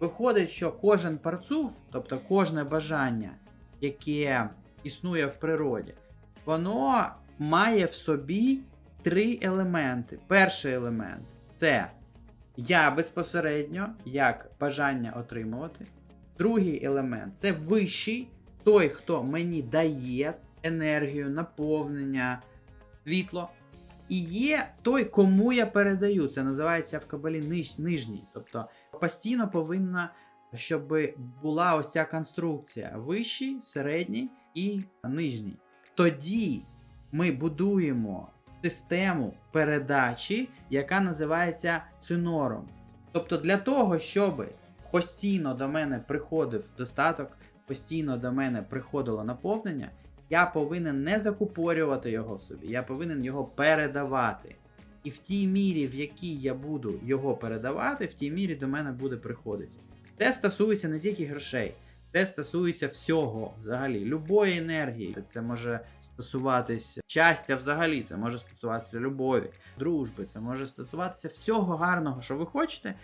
Виходить, що кожен парцув, тобто кожне бажання, яке існує в природі, воно має в собі три елементи. Перший елемент це я безпосередньо як бажання отримувати. Другий елемент це вищий, той, хто мені дає енергію, наповнення, світло. І є той, кому я передаю. Це називається в кабалі ниж, нижній. Тобто постійно повинна, щоб була ось ця конструкція: вищий, середній і нижній. Тоді ми будуємо систему передачі, яка називається цинором. Тобто, для того, щоб постійно до мене приходив достаток, постійно до мене приходило наповнення, я повинен не закупорювати його в собі, я повинен його передавати. І в тій мірі, в якій я буду його передавати, в тій мірі до мене буде приходити. Це стосується не тільки грошей, це стосується всього взагалі, любої енергії. Це може стосуватися щастя взагалі, це може стосуватися любові, дружби, це може стосуватися всього гарного, що ви хочете.